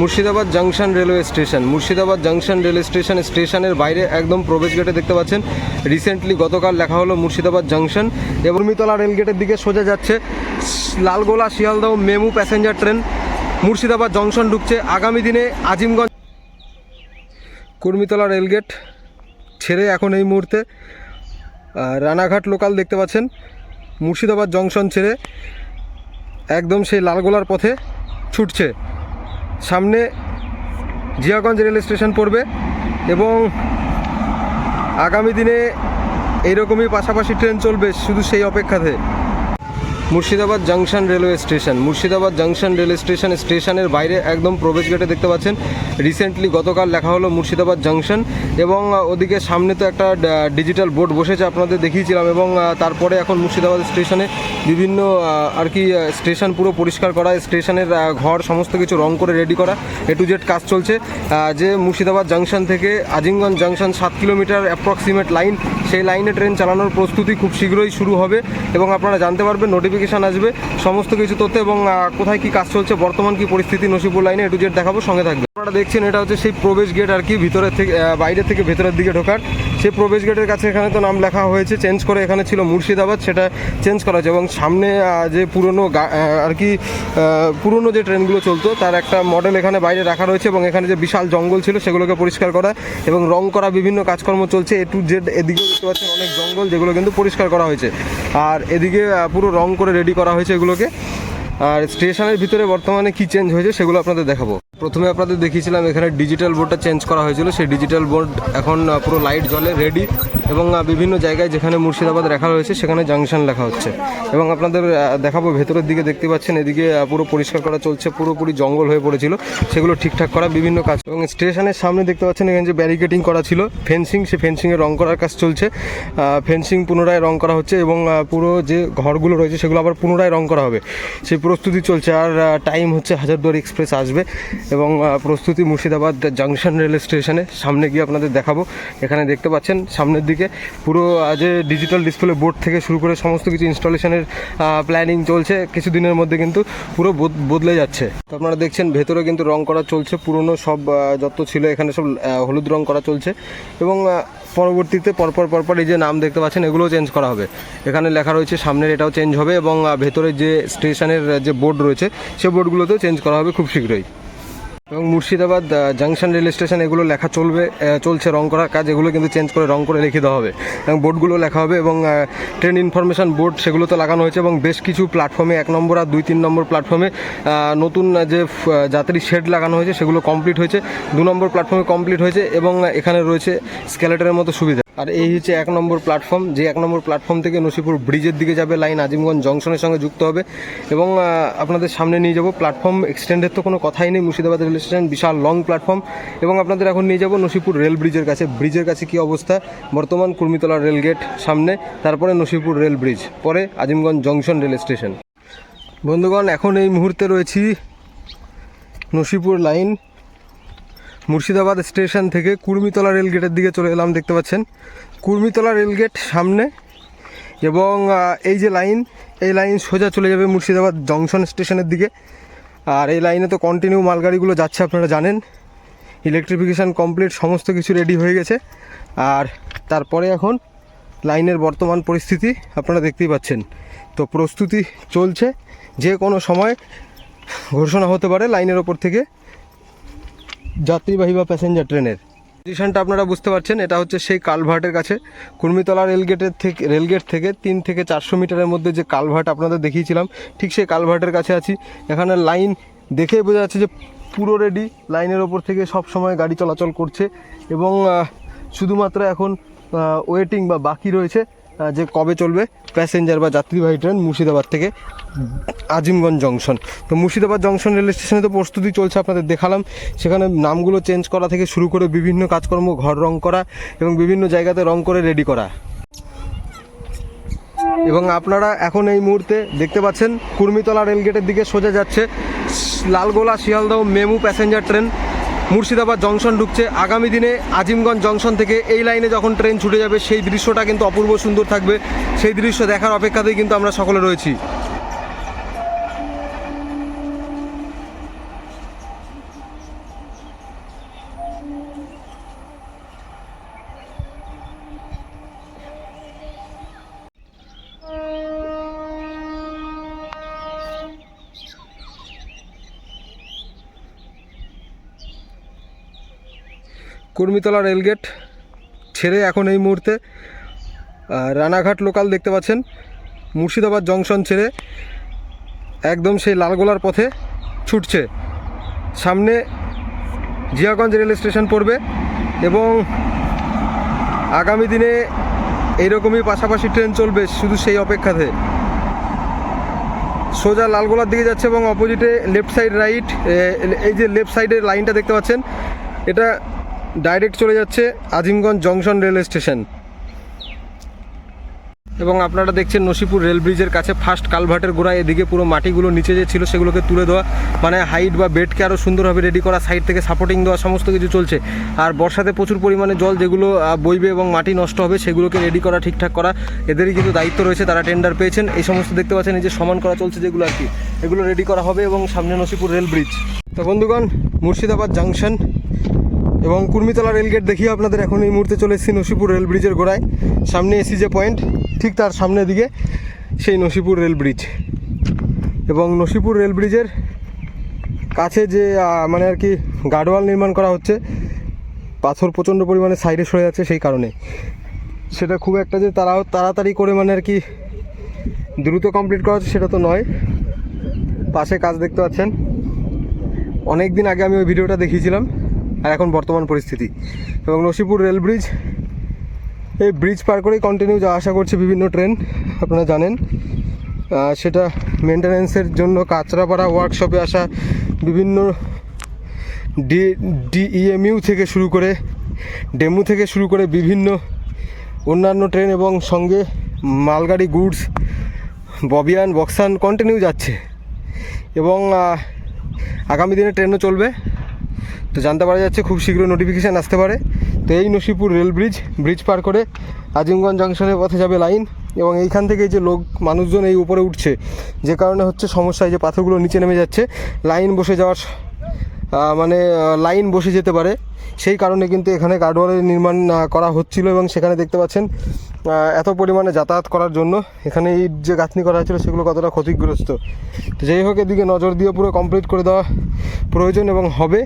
Murshidabad junction railway station. Murshidabad junction railway station স্টেশনের বাইরে একদম প্রবেশ গেটে দেখতে পাচ্ছেন। রিসেন্টলি গতকাল লেখা হলো মুর্শিদাবাদ জাংশন এবং মিতলা রেলগেটের দিকে সোজা যাচ্ছে Lalgola, Sealdah, MEMU passenger train. Murshidabad junction ঢুকছে আগামী দিনে আজিমগঞ্জ। কুর্মিতলা রেলগেট ছেড়ে এখন এই মুহূর্তে রানাঘাট লোকাল দেখতে পাচ্ছেন। মুর্শিদাবাদ জংশন ছেড়ে একদম সেই লালগোলার পথে ছুটছে। সামনে জিয়াগঞ্জ রেল স্টেশন পড়বে এবং আগামী দিনে এইরকমই পাশাপাশি ট্রেন চলবে শুধু সেই অপেক্ষাতে। Murshidabad junction railway station. Murshidabad junction railway station স্টেশনের বাইরে একদম প্রবেশ গেটে দেখতে পাচ্ছেন। রিসেন্টলি গতকাল লেখা হলো মুর্শিদাবাদ জাংশন এবং ওদিকে সামনে তো একটা ডিজিটাল বোর্ড বসেছে, আপনাদের দেখিয়েছিলাম এবং তারপরে এখন মুর্শিদাবাদ স্টেশনে বিভিন্ন আর কি স্টেশন পুরো পরিষ্কার করা, স্টেশনের ঘর সমস্ত কিছু রং করে রেডি করা এ টু জেড কাজ চলছে। যে মুর্শিদাবাদ জাংশন থেকে আজিমগঞ্জ জাংশন সাত কিলোমিটার অ্যাপ্রক্সিমেট লাইন সেই লাইনে ট্রেন চালানোর প্রস্তুতি খুব শীঘ্রই শুরু হবে এবং আপনারা জানতে পারবেন নোটিফিকেশান আসবে, সমস্ত কিছু তথ্য এবং কোথায় কি কাজ চলছে, বর্তমান কি পরিস্থিতি নসিপুর লাইনে, এ টু জেড দেখাবো, সঙ্গে থাকবে। আপনারা দেখছেন, এটা হচ্ছে সেই প্রবেশ গেট আর কি ভিতরের থেকে বাইরে থেকে ভেতরের দিকে ঢোকার। সেই প্রবেশ গেটের কাছে এখানে তো নাম লেখা হয়েছে চেঞ্জ করে এখানে ছিল মুর্শিদাবাদ, সেটা চেঞ্জ করা হয়েছে এবং সামনে যে পুরনো আর কি পুরনো যে ট্রেনগুলো চলতো, তার একটা মডেল এখানে বাইরে রাখা রয়েছে এবং এখানে যে বিশাল জঙ্গল ছিল, সেগুলোকে পরিষ্কার করা এবং রং করা বিভিন্ন কাজকর্ম চলছে। এ টু জেড এদিকেও দেখতে পাচ্ছেন অনেক জঙ্গল, যেগুলো কিন্তু পরিষ্কার করা হয়েছে। আর এদিকে পুরো রং করে রেডি করা হয়েছে এগুলোকে। আর স্টেশনের ভিতরে বর্তমানে কি চেঞ্জ হয়েছে সেগুলো আপনাদের দেখাবো। প্রথমে আপনাদের দেখিয়েছিলাম এখানে ডিজিটাল বোর্ডটা চেঞ্জ করা হয়েছিল। সেই ডিজিটাল বোর্ড এখন পুরো লাইট জ্বলে রেডি এবং বিভিন্ন জায়গায় যেখানে মুর্শিদাবাদ লেখা রয়েছে সেখানে জাংশন লেখা হচ্ছে। এবং আপনাদের দেখাবো, ভেতরের দিকে দেখতে পাচ্ছেন, এদিকে পুরো পরিষ্কার করা চলছে, পুরোপুরি জঙ্গল হয়ে পড়েছিল। সেগুলো ঠিকঠাক করা, বিভিন্ন কাজ এবং স্টেশনের সামনে দেখতে পাচ্ছেন, এখানে যে ব্যারিকেডিং করা ছিল ফেন্সিং সে ফেন্সিংয়ে রং করার কাজ চলছে। ফেন্সিং পুনরায় রং করা হচ্ছে এবং পুরো যে ঘরগুলো রয়েছে, সেগুলো আবার পুনরায় রং করা হবে। সেই প্রস্তুতি চলছে, আর টাইম হচ্ছে হাজারদুয়ার এক্সপ্রেস আসবে। এবং প্রস্তুতি মুর্শিদাবাদ জাংশন রেল স্টেশনে সামনে গিয়ে আপনাদের দেখাবো। এখানে দেখতে পাচ্ছেন সামনের দিকে পুরো যে ডিজিটাল ডিসপ্লে বোর্ড থেকে শুরু করে সমস্ত কিছু ইনস্টলেশনের প্ল্যানিং চলছে। কিছুদিনের মধ্যে কিন্তু পুরো বদ- বদলে যাচ্ছে। তো আপনারা দেখছেন ভেতরে কিন্তু রং করা চলছে। পুরনো সব যত ছিল এখানে সব হলুদ রং করা চলছে। এবং পরবর্তীতে পরপর পরপর এই যে নাম দেখতে পাচ্ছেন, এগুলোও চেঞ্জ করা হবে। এখানে লেখা রয়েছে সামনের এটাও চেঞ্জ হবে এবং ভেতরে যে স্টেশনের যে বোর্ড রয়েছে, সে বোর্ডগুলোতেও চেঞ্জ করা হবে খুব শীঘ্রই। এবং মুর্শিদাবাদ জাংশন রেল স্টেশন এগুলো লেখা চলবে চলছে রং করার কাজ, এগুলো কিন্তু চেঞ্জ করে রং করে রেখে দেওয়া হবে। এবং বোর্ডগুলো লেখা হবে এবং ট্রেন ইনফরমেশন বোর্ড সেগুলো তো লাগানো হয়েছে এবং বেশ কিছু প্ল্যাটফর্মে এক নম্বর আর দুই তিন নম্বর প্ল্যাটফর্মে নতুন যে যাত্রী শেড লাগানো হয়েছে, সেগুলো কমপ্লিট হয়েছে। দু নম্বর প্ল্যাটফর্মে কমপ্লিট হয়েছে এবং এখানে রয়েছে স্কেলেটারের মতো সুবিধা। আর এই হচ্ছে এক নম্বর প্ল্যাটফর্ম যে এক নম্বর প্ল্যাটফর্ম থেকে নসিপুর ব্রিজের দিকে যাবে লাইন আজিমগঞ্জ জংশনের সঙ্গে যুক্ত হবে। এবং আপনাদের সামনে নিয়ে যাব প্ল্যাটফর্ম এক্সটেন্ডের তো কোনো কথাই নেই, মুর্শিদাবাদ রেল স্টেশন বিশাল লং প্ল্যাটফর্ম এবং আপনাদের এখন নিয়ে যাব নসিপুর রেল ব্রিজের কাছে। ব্রিজের কাছে কি অবস্থা? বর্তমান কুর্মিতলা রেল গেট সামনে, তারপরে নসিপুর রেল ব্রিজ পরে আজিমগঞ্জ জংশন রেল স্টেশন বন্ধুগণ, এখন এই মুহূর্তে রয়েছি নসিপুর লাইন মুর্শিদাবাদ স্টেশন থেকে কুর্মিতলা রেল গেটের দিকে চলে এলাম, দেখতে পাচ্ছেন। কুর্মিতলা রেল গেট সামনে এবং এই যে লাইন, এই লাইন সোজা চলে যাবে মুর্শিদাবাদ জংশন স্টেশনের দিকে। আর এই লাইনে তো কন্টিনিউ মালগাড়িগুলো যাচ্ছে, আপনারা জানেন। ইলেকট্রিফিকেশান কমপ্লিট সমস্ত কিছু রেডি হয়ে গেছে। আর তারপরে এখন লাইনের বর্তমান পরিস্থিতি, আপনারা দেখতেই পাচ্ছেন। তো প্রস্তুতি চলছে, যে কোনো সময় ঘোষণা হতে পারে লাইনের ওপর থেকে। যাত্রীবাহী বা প্যাসেঞ্জার ট্রেনের পজিশনটা আপনারা বুঝতে পারছেন, এটা হচ্ছে সেই কালভার্টের কাছে। কুর্মিতলা রেলগেটের থেকে, রেলগেট থেকে তিন থেকে চারশো মিটারের মধ্যে যে কালভার্ট আপনাদের দেখিয়েছিলাম, ঠিক সেই কালভার্টের কাছে আছি। এখানে লাইন দেখেই বোঝা যাচ্ছে যে পুরো রেডি লাইনের ওপর থেকে সব সময় গাড়ি চলাচল করছে এবং শুধুমাত্র এখন ওয়েটিং বা বাকি রয়েছে। যে কবে চলবে? প্যাসেঞ্জার বা যাত্রীবাহী ট্রেন মুর্শিদাবাদ থেকে আজিমগঞ্জ জংশন তো মুর্শিদাবাদ জংশন রেল স্টেশনে তো প্রস্তুতি চলছে আপনাদের দেখালাম। সেখানে নামগুলো চেঞ্জ করা থেকে শুরু করে বিভিন্ন কাজকর্ম, ঘর রং করা এবং বিভিন্ন জায়গাতে রং করে রেডি করা। এবং আপনারা এখন এই মুহূর্তে দেখতে পাচ্ছেন কুর্মিতলা রেলগেটের দিকে সোজা যাচ্ছে। Lalgola, Sealdah, MEMU passenger train Murshidabad junction ঢুকছে। আগামী দিনে আজিমগঞ্জ জংশন থেকে এই লাইনে যখন ট্রেন ছুটে যাবে, সেই দৃশ্যটা কিন্তু অপূর্ব সুন্দর থাকবে। সেই দৃশ্য দেখার অপেক্ষাতেই কিন্তু আমরা সকলে রয়েছি। কুর্মিতলা রেলগেট ছেড়ে এখন এই মুহূর্তে রানাঘাট লোকাল দেখতে পাচ্ছেন, মুর্শিদাবাদ জংশন ছেড়ে একদম সেই লালগোলার পথে ছুটছে। সামনে জিয়াগঞ্জ রেল স্টেশন পড়বে এবং আগামী দিনে এইরকমই পাশাপাশি ট্রেন চলবে শুধু সেই অপেক্ষাতে। সোজা লালগোলার দিকে যাচ্ছে এবং অপোজিটে লেফট সাইড রাইট এই যে লেফট সাইডের লাইনটা দেখতে পাচ্ছেন, এটা ডাইরেক্ট চলে যাচ্ছে আজিমগঞ্জ জংশন রেল স্টেশন। এবং আপনারা দেখছেন নসিপুর রেল ব্রিজের কাছে ফার্স্ট কালভার্টের গোড়ায়, এদিকে পুরো মাটিগুলো নিচে যে ছিল সেগুলোকে তুলে দেওয়া মানে হাইট বা বেডকে আরও সুন্দরভাবে রেডি করা, সাইড থেকে সাপোর্টিং দেওয়া, সমস্ত কিছু চলছে। আর বর্ষাতে প্রচুর পরিমাণে জল যেগুলো বইবে এবং মাটি নষ্ট হবে সেগুলোকে রেডি করা, ঠিকঠাক করা, এদেরই কিন্তু দায়িত্ব রয়েছে, তারা টেন্ডার পেয়েছেন। এই সমস্ত দেখতে পাচ্ছেন, এই যে সমান করা চলছে যেগুলো আর কি, এগুলো রেডি করা হবে এবং সামনে নসিপুর রেল ব্রিজ। তো বন্ধুগণ, মুর্শিদাবাদ জাংশন এবং কুর্মিতলা রেলগেট দেখিয়ে আপনাদের এখন এই মুহূর্তে চলে এসেছি নসিপুর রেল ব্রিজের গোড়ায়। সামনে এসি যে পয়েন্ট ঠিক তার সামনের দিকে সেই নসিপুর রেল ব্রিজ এবং নসিপুর রেল ব্রিজের কাছে যে মানে আর কি গার্ডওয়াল নির্মাণ করা হচ্ছে, পাথর প্রচণ্ড পরিমাণে সাইডে সরে যাচ্ছে সেই কারণে। সেটা খুব একটা যে তারা, তাড়াতাড়ি করে মানে আর কি দ্রুত কমপ্লিট করা হচ্ছে সেটা তো নয়। পাশে কাজ দেখতে পাচ্ছেন। অনেক দিন আগে আমি ওই ভিডিওটা দেখিয়েছিলাম। আর এখন বর্তমান পরিস্থিতি। এবং নসিপুর রেল ব্রিজ, এই ব্রিজ পার করেই কন্টিনিউ যাওয়া আসা করছে বিভিন্ন ট্রেন, আপনারা জানেন। সেটা মেনটেন্যান্সের জন্য কাঁচরাপাড়া ওয়ার্কশপে আসা বিভিন্ন ডি ডিইএমইউ থেকে শুরু করে, ডেমু থেকে শুরু করে বিভিন্ন অন্যান্য ট্রেন এবং সঙ্গে মালগাড়ি, গুডস, ববিয়ান, বক্সান কন্টিনিউ যাচ্ছে। এবং আগামী দিনে ট্রেনও চলবে। তো জানতে পারা যাচ্ছে খুব শীঘ্র নোটিফিকেশান আসতে পারে। তো এই নসিপুর রেল ব্রিজ ব্রিজ পার করে আজিমগঞ্জ জংশনের পথে যাবে লাইন এবং এইখান থেকে যে লোক, মানুষজন এই উপরে উঠছে, যে কারণে হচ্ছে সমস্যা যে পাথরগুলো নিচে নেমে যাচ্ছে। লাইন বসে যাওয়ার মানে লাইন বসে যেতে পারে। সেই কারণে কিন্তু এখানে গার্ডওয়ালের নির্মাণ করা হচ্ছিল এবং সেখানে দেখতে পাচ্ছেন এত পরিমাণে যাতায়াত করার জন্য এখানে এই যে গাঁথনি করা হয়েছিল সেগুলো কতটা ক্ষতিগ্রস্ত। তো যাই হোক, এদিকে নজর দিয়ে পুরো কমপ্লিট করে দেওয়া প্রয়োজন এবং হবে।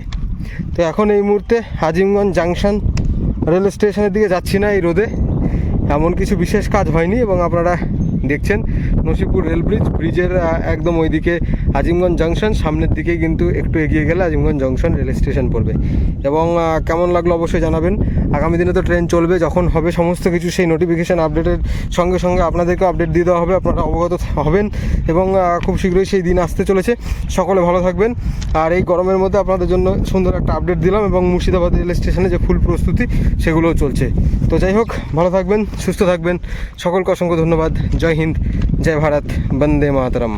তো এখন এই মুহূর্তে আজিমগঞ্জ জাংশন রেল স্টেশনের দিকে যাচ্ছি না এই রোদে। এমন কিছু বিশেষ কাজ হয়নি এবং আপনারা দেখছেন নসিপুর রেল ব্রিজ। ব্রিজের একদম ওইদিকে আজিমগঞ্জ জংশন, সামনের দিকে কিন্তু একটু এগিয়ে গেলে আজিমগঞ্জ জংশন রেল স্টেশন পড়বে। এবং কেমন লাগল অবশ্যই জানাবেন। আগামী দিনে তো ট্রেন চলবে, যখন হবে সমস্ত কিছু সেই নোটিফিকেশান আপডেটের সঙ্গে সঙ্গে আপনাদেরকে আপডেট দিয়ে দেওয়া হবে, আপনারা অবগত হবেন এবং খুব শীঘ্রই সেই দিন আসতে চলেছে। সকলে ভালো থাকবেন। আর এই গরমের মধ্যে আপনাদের জন্য সুন্দর একটা আপডেট দিলাম এবং মুর্শিদাবাদ রেল স্টেশনে যে ফুল প্রস্তুতি, সেগুলোও চলছে। তো যাই হোক, ভালো থাকবেন, সুস্থ থাকবেন। সকলকে অসংখ্য ধন্যবাদ। জয় হিন্দ, জয় ভারত, বন্দে মাতরম।